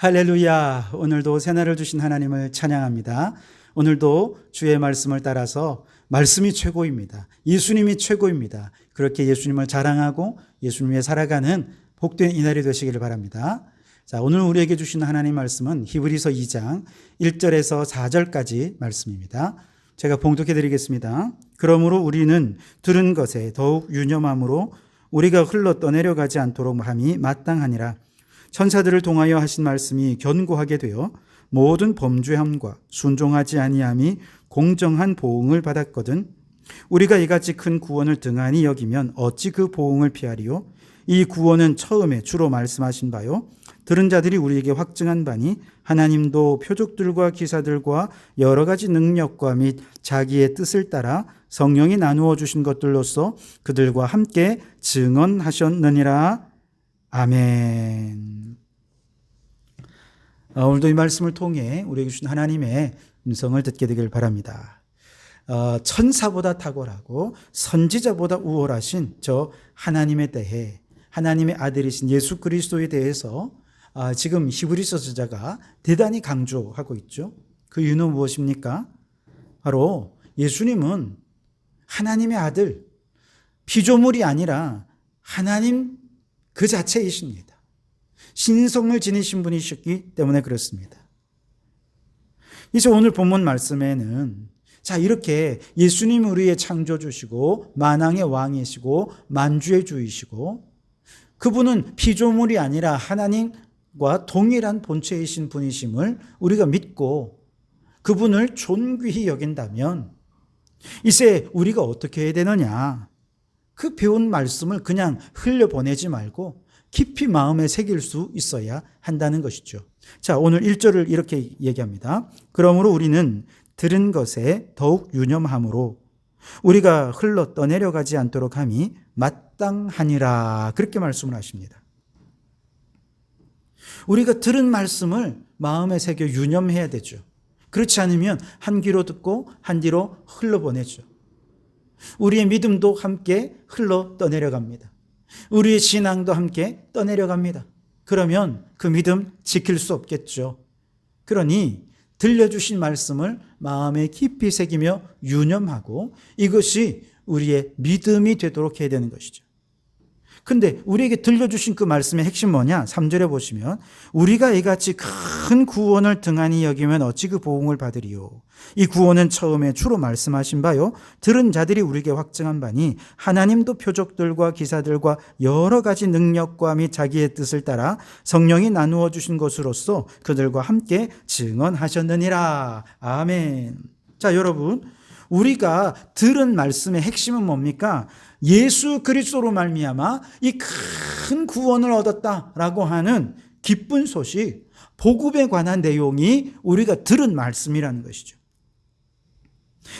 할렐루야. 오늘도 새날을 주신 하나님을 찬양합니다. 오늘도 주의 말씀을 따라서 말씀이 최고입니다. 예수님이 최고입니다. 그렇게 예수님을 자랑하고 예수님 위해 살아가는 복된 이날이 되시기를 바랍니다. 자, 오늘 우리에게 주신 하나님 말씀은 히브리서 2장 1절에서 4절까지 말씀입니다. 제가 봉독해 드리겠습니다. 그러므로 우리는 들은 것에 더욱 유념함으로 우리가 흘러 떠내려가지 않도록 함이 마땅하니라. 천사들을 통하여 하신 말씀이 견고하게 되어 모든 범죄함과 순종하지 아니함이 공정한 보응을 받았거든 우리가 이같이 큰 구원을 등한히 여기면 어찌 그 보응을 피하리요? 이 구원은 처음에 주로 말씀하신 바요. 들은 자들이 우리에게 확증한 바니 하나님도 표적들과 기사들과 여러 가지 능력과 및 자기의 뜻을 따라 성령이 나누어 주신 것들로서 그들과 함께 증언하셨느니라 아멘. 어, 오늘도 이 말씀을 통해 우리에게 주신 하나님의 음성을 듣게 되길 바랍니다. 어, 천사보다 탁월하고 선지자보다 우월하신 저 하나님에 대해 하나님의 아들이신 예수 그리스도에 대해서 아, 지금 히브리서 저자가 대단히 강조하고 있죠. 그 이유는 무엇입니까? 바로 예수님은 하나님의 아들, 피조물이 아니라 하나님 그 자체이십니다. 신성을 지니신 분이셨기 때문에 그렇습니다. 이제 오늘 본문 말씀에는 자, 이렇게 예수님 우리의 창조주시고 만왕의 왕이시고 만주의 주이시고 그분은 피조물이 아니라 하나님과 동일한 본체이신 분이심을 우리가 믿고 그분을 존귀히 여긴다면 이제 우리가 어떻게 해야 되느냐? 그 배운 말씀을 그냥 흘려보내지 말고 깊이 마음에 새길 수 있어야 한다는 것이죠. 자, 오늘 1절을 이렇게 얘기합니다. 그러므로 우리는 들은 것에 더욱 유념함으로 우리가 흘러 떠내려가지 않도록 함이 마땅하니라. 그렇게 말씀을 하십니다. 우리가 들은 말씀을 마음에 새겨 유념해야 되죠. 그렇지 않으면 한 귀로 듣고 한 뒤로 흘러보내죠. 우리의 믿음도 함께 흘러 떠내려갑니다. 우리의 신앙도 함께 떠내려갑니다. 그러면 그 믿음 지킬 수 없겠죠. 그러니 들려주신 말씀을 마음에 깊이 새기며 유념하고 이것이 우리의 믿음이 되도록 해야 되는 것이죠. 근데 우리에게 들려주신 그 말씀의 핵심 뭐냐? 3절에 보시면 우리가 이같이 큰 구원을 등한히 여기면 어찌 그 보응을 받으리요. 이 구원은 처음에 주로 말씀하신 바요. 들은 자들이 우리에게 확증한 바니 하나님도 표적들과 기사들과 여러 가지 능력과 및 자기의 뜻을 따라 성령이 나누어 주신 것으로서 그들과 함께 증언하셨느니라. 아멘. 자, 여러분. 우리가 들은 말씀의 핵심은 뭡니까? 예수 그리스도로 말미암아 이 큰 구원을 얻었다라고 하는 기쁜 소식, 복음에 관한 내용이 우리가 들은 말씀이라는 것이죠.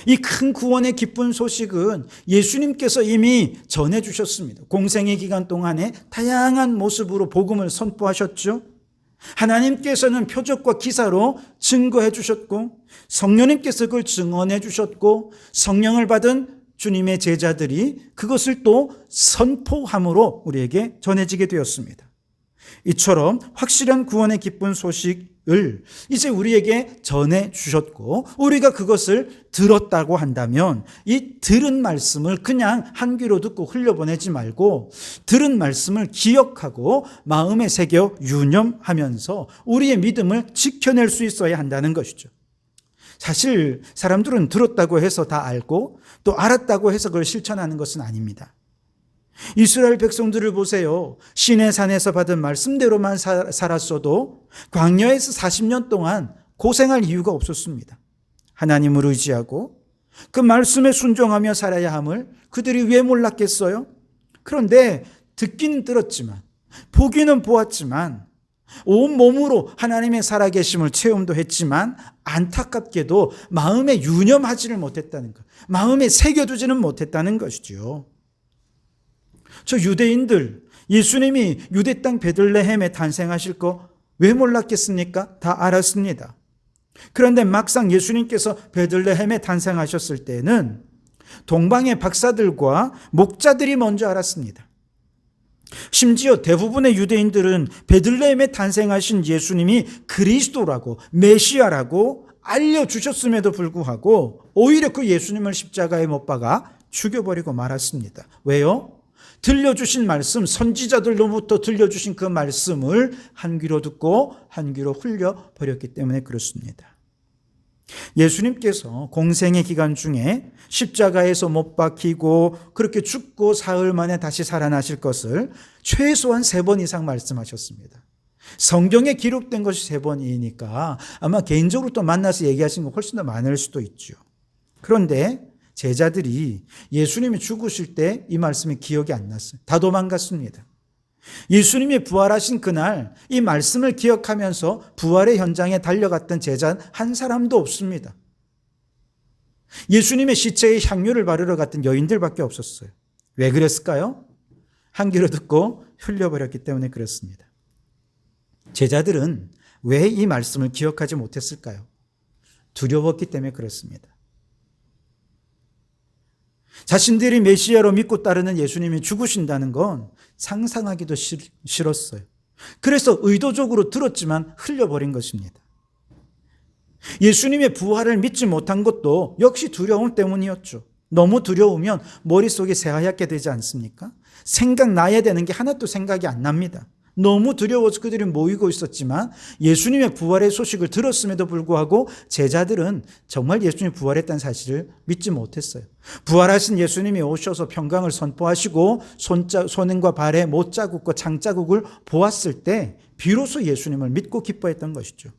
이 큰 구원의 기쁜 소식은 예수님께서 이미 전해 주셨습니다. 공생의 기간 동안에 다양한 모습으로 복음을 선포하셨죠. 하나님께서는 표적과 기사로 증거해 주셨고 성령님께서 그걸 증언해 주셨고 성령을 받은 주님의 제자들이 그것을 또 선포함으로 우리에게 전해지게 되었습니다. 이처럼 확실한 구원의 기쁜 소식을 이제 우리에게 전해 주셨고 우리가 그것을 들었다고 한다면 이 들은 말씀을 그냥 한 귀로 듣고 흘려보내지 말고 들은 말씀을 기억하고 마음에 새겨 유념하면서 우리의 믿음을 지켜낼 수 있어야 한다는 것이죠. 사실 사람들은 들었다고 해서 다 알고 또 알았다고 해서 그걸 실천하는 것은 아닙니다. 이스라엘 백성들을 보세요. 신의 산에서 받은 말씀대로만 살았어도 광야에서 40년 동안 고생할 이유가 없었습니다. 하나님을 의지하고 그 말씀에 순종하며 살아야 함을 그들이 왜 몰랐겠어요? 그런데 듣기는 들었지만 보기는 보았지만 온 몸으로 하나님의 살아계심을 체험도 했지만 안타깝게도 마음에 유념하지를 못했다는 것. 마음에 새겨두지는 못했다는 것이죠. 저 유대인들 예수님이 유대 땅 베들레헴에 탄생하실 거 왜 몰랐겠습니까? 다 알았습니다. 그런데 막상 예수님께서 베들레헴에 탄생하셨을 때는 동방의 박사들과 목자들이 먼저 알았습니다. 심지어 대부분의 유대인들은 베들레헴에 탄생하신 예수님이 그리스도라고 메시아라고 알려주셨음에도 불구하고 오히려 그 예수님을 십자가에 못 박아 죽여버리고 말았습니다. 왜요? 들려주신 말씀, 선지자들로부터 들려주신 그 말씀을 한 귀로 듣고 한 귀로 흘려버렸기 때문에 그렇습니다. 예수님께서 공생의 기간 중에 십자가에서 못 박히고 그렇게 죽고 사흘 만에 다시 살아나실 것을 최소한 세 번 이상 말씀하셨습니다. 성경에 기록된 것이 세 번이니까 아마 개인적으로 또 만나서 얘기하신 거 훨씬 더 많을 수도 있죠. 그런데 제자들이 예수님이 죽으실 때 이 말씀이 기억이 안 났어요. 다 도망갔습니다. 예수님이 부활하신 그날 이 말씀을 기억하면서 부활의 현장에 달려갔던 제자 한 사람도 없습니다. 예수님의 시체에 향유를 바르러 갔던 여인들밖에 없었어요. 왜 그랬을까요? 한 귀로 듣고 흘려버렸기 때문에 그렇습니다. 제자들은 왜 이 말씀을 기억하지 못했을까요? 두려웠기 때문에 그렇습니다. 자신들이 메시아로 믿고 따르는 예수님이 죽으신다는 건 상상하기도 싫었어요. 그래서 의도적으로 들었지만 흘려버린 것입니다. 예수님의 부활을 믿지 못한 것도 역시 두려움 때문이었죠. 너무 두려우면 머릿속이 새하얗게 되지 않습니까? 생각나야 되는 게 하나도 생각이 안 납니다. 너무 두려워서 그들이 모이고 있었지만 예수님의 부활의 소식을 들었음에도 불구하고 제자들은 정말 예수님이 부활했다는 사실을 믿지 못했어요. 부활하신 예수님이 오셔서 평강을 선포하시고 손자, 손과 발에 못 자국과 장 자국을 보았을 때 비로소 예수님을 믿고 기뻐했던 것이죠.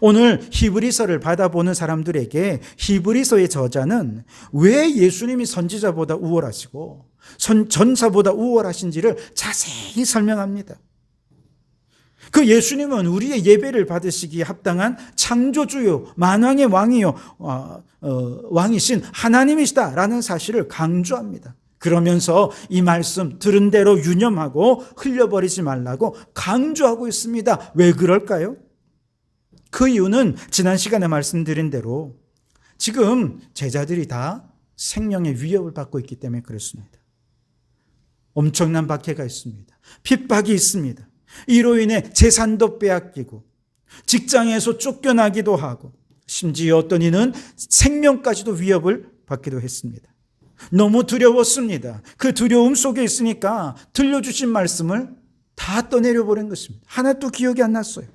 오늘 히브리서를 받아보는 사람들에게 히브리서의 저자는 왜 예수님이 선지자보다 우월하시고 선, 전사보다 우월하신지를 자세히 설명합니다. 그 예수님은 우리의 예배를 받으시기에 합당한 창조주요, 만왕의 왕이요, 어, 어, 왕이신 하나님이시다라는 사실을 강조합니다. 그러면서 이 말씀 들은 대로 유념하고 흘려버리지 말라고 강조하고 있습니다. 왜 그럴까요? 그 이유는 지난 시간에 말씀드린 대로 지금 제자들이 다 생명의 위협을 받고 있기 때문에 그렇습니다. 엄청난 박해가 있습니다. 핍박이 있습니다. 이로 인해 재산도 빼앗기고 직장에서 쫓겨나기도 하고 심지어 어떤 이는 생명까지도 위협을 받기도 했습니다. 너무 두려웠습니다. 그 두려움 속에 있으니까 들려주신 말씀을 다 떠내려 버린 것입니다. 하나도 기억이 안 났어요.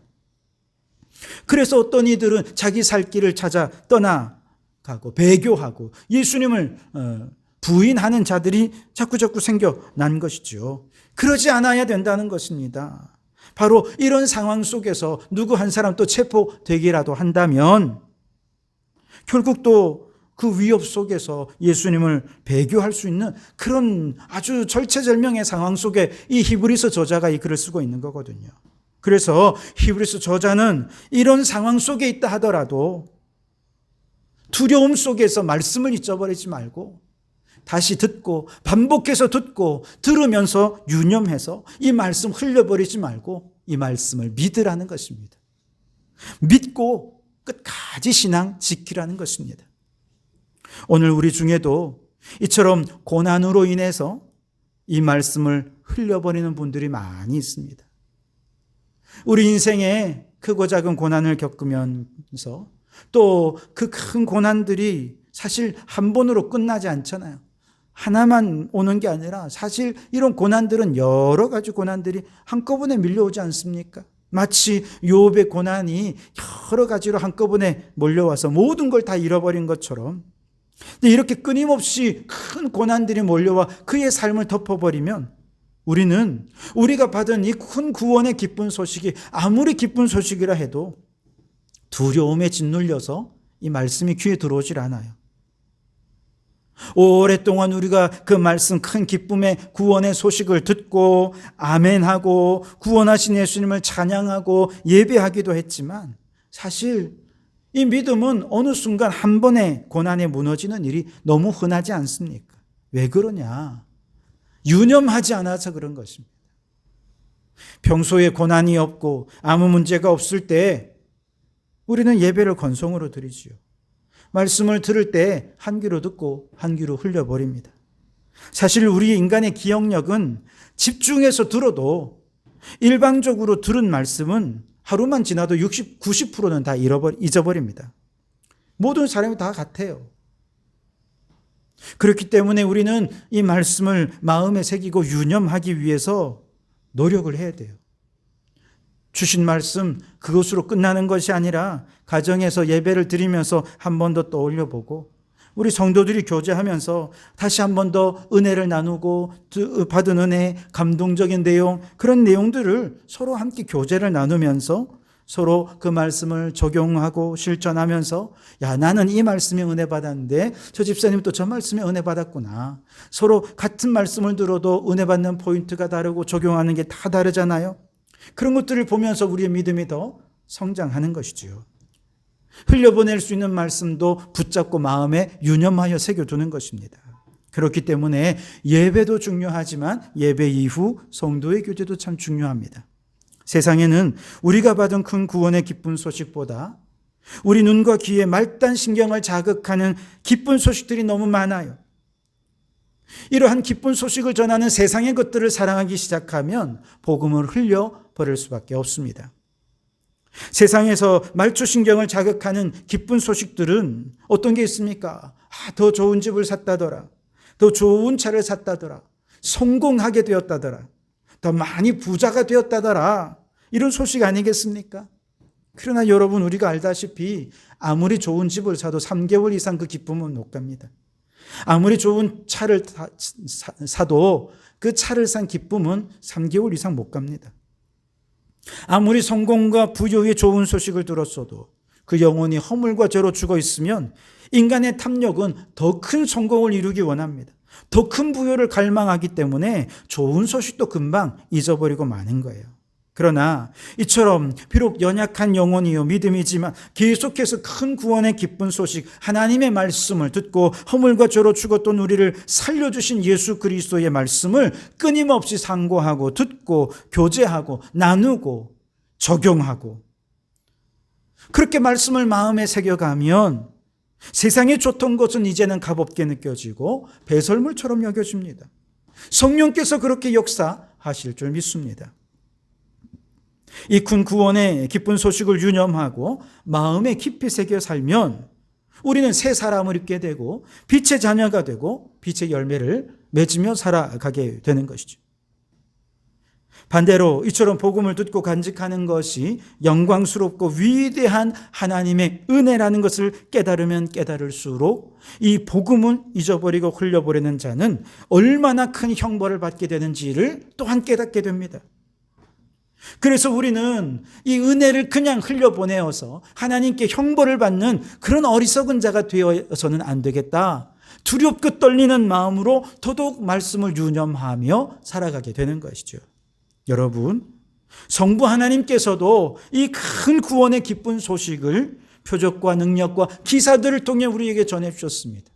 그래서 어떤 이들은 자기 살 길을 찾아 떠나가고 배교하고 예수님을 어, 부인하는 자들이 자꾸자꾸 생겨난 것이죠. 그러지 않아야 된다는 것입니다. 바로 이런 상황 속에서 누구 한 사람 또 체포되기라도 한다면 결국 또 그 위협 속에서 예수님을 배교할 수 있는 그런 아주 절체절명의 상황 속에 이 히브리서 저자가 이 글을 쓰고 있는 거거든요. 그래서 히브리서 저자는 이런 상황 속에 있다 하더라도 두려움 속에서 말씀을 잊어버리지 말고 다시 듣고 반복해서 듣고 들으면서 유념해서 이 말씀 흘려버리지 말고 이 말씀을 믿으라는 것입니다. 믿고 끝까지 신앙 지키라는 것입니다. 오늘 우리 중에도 이처럼 고난으로 인해서 이 말씀을 흘려버리는 분들이 많이 있습니다. 우리 인생에 크고 작은 고난을 겪으면서 또 그 큰 고난들이 사실 한 번으로 끝나지 않잖아요. 하나만 오는 게 아니라 사실 이런 고난들은 여러 가지 고난들이 한꺼번에 밀려오지 않습니까? 마치 요업의 고난이 여러 가지로 한꺼번에 몰려와서 모든 걸 다 잃어버린 것처럼 이렇게 끊임없이 큰 고난들이 몰려와 그의 삶을 덮어버리면 우리는 우리가 받은 이 큰 구원의 기쁜 소식이 아무리 기쁜 소식이라 해도 두려움에 짓눌려서 이 말씀이 귀에 들어오질 않아요. 오랫동안 우리가 그 말씀 큰 기쁨의 구원의 소식을 듣고 아멘하고 구원하신 예수님을 찬양하고 예배하기도 했지만 사실 이 믿음은 어느 순간 한 번에 고난에 무너지는 일이 너무 흔하지 않습니까? 왜 그러냐? 유념하지 않아서 그런 것입니다. 평소에 고난이 없고 아무 문제가 없을 때 우리는 예배를 건성으로 드리지요. 말씀을 들을 때 한 귀로 듣고 한 귀로 흘려버립니다. 사실 우리 인간의 기억력은 집중해서 들어도 일방적으로 들은 말씀은 하루만 지나도 60, 90%는 다 잊어버립니다. 모든 사람이 다 같아요. 그렇기 때문에 우리는 이 말씀을 마음에 새기고 유념하기 위해서 노력을 해야 돼요. 주신 말씀 그것으로 끝나는 것이 아니라 가정에서 예배를 드리면서 한 번 더 떠올려 보고 우리 성도들이 교제하면서 다시 한 번 더 은혜를 나누고 받은 은혜, 감동적인 내용 그런 내용들을 서로 함께 교제를 나누면서 서로 그 말씀을 적용하고 실천하면서 야 나는 이 말씀에 은혜 받았는데 저 집사님 또 저 말씀에 은혜 받았구나. 서로 같은 말씀을 들어도 은혜 받는 포인트가 다르고 적용하는 게 다 다르잖아요. 그런 것들을 보면서 우리의 믿음이 더 성장하는 것이지요. 흘려보낼 수 있는 말씀도 붙잡고 마음에 유념하여 새겨두는 것입니다. 그렇기 때문에 예배도 중요하지만 예배 이후 성도의 교제도 참 중요합니다. 세상에는 우리가 받은 큰 구원의 기쁜 소식보다 우리 눈과 귀에 말단 신경을 자극하는 기쁜 소식들이 너무 많아요. 이러한 기쁜 소식을 전하는 세상의 것들을 사랑하기 시작하면 복음을 흘려 버릴 수밖에 없습니다. 세상에서 말초신경을 자극하는 기쁜 소식들은 어떤 게 있습니까? 아, 더 좋은 집을 샀다더라. 더 좋은 차를 샀다더라. 성공하게 되었다더라. 더 많이 부자가 되었다더라. 이런 소식 아니겠습니까? 그러나 여러분, 우리가 알다시피 아무리 좋은 집을 사도 3개월 이상 그 기쁨은 못 갑니다. 아무리 좋은 차를 사도 그 차를 산 기쁨은 3개월 이상 못 갑니다. 아무리 성공과 부여의 좋은 소식을 들었어도 그 영혼이 허물과 죄로 죽어 있으면 인간의 탐욕은 더 큰 성공을 이루기 원합니다. 더 큰 부여를 갈망하기 때문에 좋은 소식도 금방 잊어버리고 마는 거예요. 그러나 이처럼 비록 연약한 영혼이요 믿음이지만 계속해서 큰 구원의 기쁜 소식 하나님의 말씀을 듣고 허물과 죄로 죽었던 우리를 살려주신 예수 그리스도의 말씀을 끊임없이 상고하고 듣고 교제하고 나누고 적용하고 그렇게 말씀을 마음에 새겨가면 세상에 좋던 것은 이제는 값없게 느껴지고 배설물처럼 여겨집니다. 성령께서 그렇게 역사하실 줄 믿습니다. 이큰 구원의 기쁜 소식을 유념하고 마음에 깊이 새겨 살면 우리는 새 사람을 입게 되고 빛의 자녀가 되고 빛의 열매를 맺으며 살아가게 되는 것이죠. 반대로 이처럼 복음을 듣고 간직하는 것이 영광스럽고 위대한 하나님의 은혜라는 것을 깨달으면 깨달을수록 이 복음을 잊어버리고 흘려버리는 자는 얼마나 큰 형벌을 받게 되는지를 또한 깨닫게 됩니다. 그래서 우리는 이 은혜를 그냥 흘려보내어서 하나님께 형벌을 받는 그런 어리석은 자가 되어서는 안 되겠다. 두렵고 떨리는 마음으로 더더욱 말씀을 유념하며 살아가게 되는 것이죠. 여러분, 성부 하나님께서도 이 큰 구원의 기쁜 소식을 표적과 능력과 기사들을 통해 우리에게 전해 주셨습니다.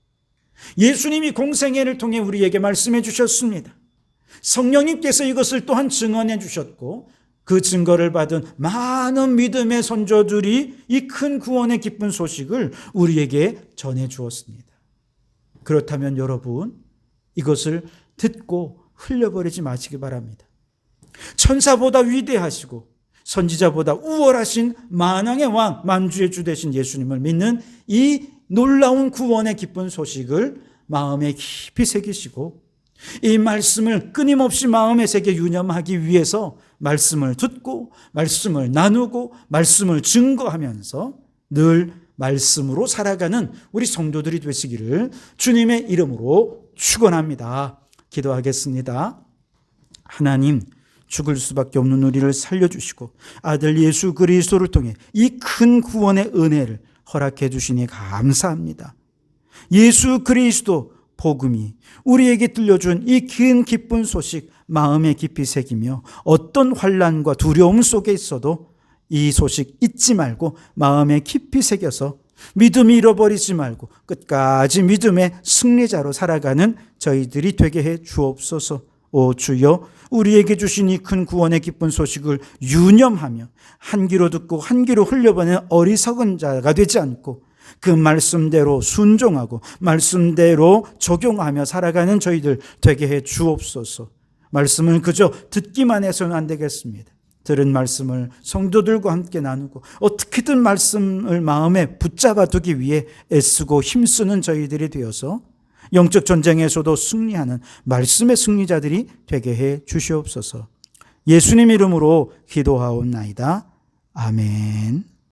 예수님이 공생애를 통해 우리에게 말씀해 주셨습니다. 성령님께서 이것을 또한 증언해 주셨고 그 증거를 받은 많은 믿음의 선조들이 이 큰 구원의 기쁜 소식을 우리에게 전해 주었습니다. 그렇다면 여러분, 이것을 듣고 흘려버리지 마시기 바랍니다. 천사보다 위대하시고 선지자보다 우월하신 만왕의 왕, 만주의 주 되신 예수님을 믿는 이 놀라운 구원의 기쁜 소식을 마음에 깊이 새기시고 이 말씀을 끊임없이 마음에 새겨 유념하기 위해서 말씀을 듣고 말씀을 나누고 말씀을 증거하면서 늘 말씀으로 살아가는 우리 성도들이 되시기를 주님의 이름으로 축원합니다. 기도하겠습니다. 하나님 죽을 수밖에 없는 우리를 살려주시고 아들 예수 그리스도를 통해 이 큰 구원의 은혜를 허락해 주시니 감사합니다. 예수 그리스도 복음이 우리에게 들려준 이 긴 기쁜 소식 마음에 깊이 새기며 어떤 환란과 두려움 속에 있어도 이 소식 잊지 말고 마음에 깊이 새겨서 믿음 잃어버리지 말고 끝까지 믿음의 승리자로 살아가는 저희들이 되게 해 주옵소서. 오 주여 우리에게 주신 이 큰 구원의 기쁜 소식을 유념하며 한 귀로 듣고 한 귀로 흘려보내는 어리석은 자가 되지 않고 그 말씀대로 순종하고 말씀대로 적용하며 살아가는 저희들 되게 해 주옵소서. 말씀을 그저 듣기만 해서는 안 되겠습니다. 들은 말씀을 성도들과 함께 나누고 어떻게든 말씀을 마음에 붙잡아 두기 위해 애쓰고 힘쓰는 저희들이 되어서 영적 전쟁에서도 승리하는 말씀의 승리자들이 되게 해 주시옵소서. 예수님 이름으로 기도하옵나이다. 아멘.